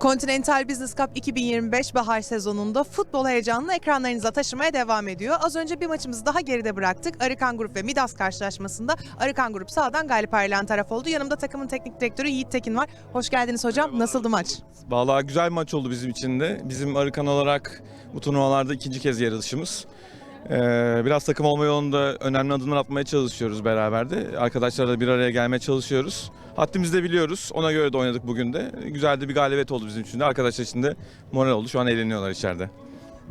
Continental Business Cup 2025 bahar sezonunda futbol heyecanını ekranlarınıza taşımaya devam ediyor. Az önce bir maçımızı daha geride bıraktık. Arıkan Grup ve Midas karşılaşmasında Arıkan Grup sağdan galip ayrılan taraf oldu. Yanımda takımın teknik direktörü Yiğit Tekin var. Hoş geldiniz hocam. Nasıldı maç? Vallahi güzel bir maç oldu bizim için de. Bizim Arıkan olarak bu turnuvalarda ikinci kez yer alışımız. Ee, biraz takım olma yolunda önemli adımlar atmaya çalışıyoruz beraber de. Arkadaşlarla bir araya gelmeye çalışıyoruz. Haddimizi de biliyoruz. Ona göre de oynadık bugün de. Güzel de bir galibiyet oldu bizim için de. Arkadaşlar için de moral oldu. Şu an eğleniyorlar içeride.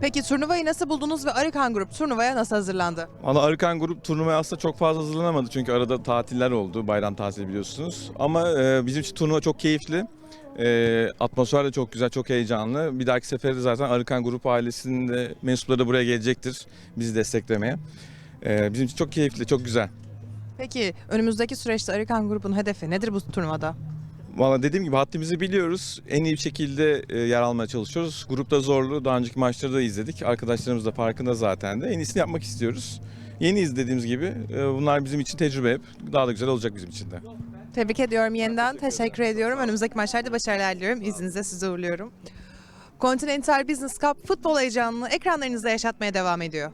Peki turnuvayı nasıl buldunuz ve Arıkan Grup turnuvaya nasıl hazırlandı? Valla Arıkan grup turnuvaya aslında çok fazla hazırlanamadı. Çünkü arada tatiller oldu. Bayram tatili biliyorsunuz. Ama e, bizim için turnuva çok keyifli. E, atmosfer de çok güzel, çok heyecanlı. Bir dahaki sefere de zaten Arıkan Grup ailesinin de mensupları da buraya gelecektir bizi desteklemeye. E, bizim için çok keyifli, çok güzel. Peki önümüzdeki süreçte Arıkan Grup'un hedefi nedir bu turnuvada? Valla dediğim gibi haddimizi biliyoruz. En iyi bir şekilde e, yer almaya çalışıyoruz. Grupta zorlu. Daha önceki maçları da izledik. Arkadaşlarımız da farkında zaten de. En iyisini yapmak istiyoruz. Yeniyiz dediğimiz gibi. E, bunlar bizim için tecrübe hep. Daha da güzel olacak bizim için de. Tebrik ediyorum yeniden. Teşekkür ediyorum. Önümüzdeki maçlarda başarılar diliyorum. İzninizle sizi uğurluyorum. Continental Business Cup futbol heyecanını ekranlarınızda yaşatmaya devam ediyor.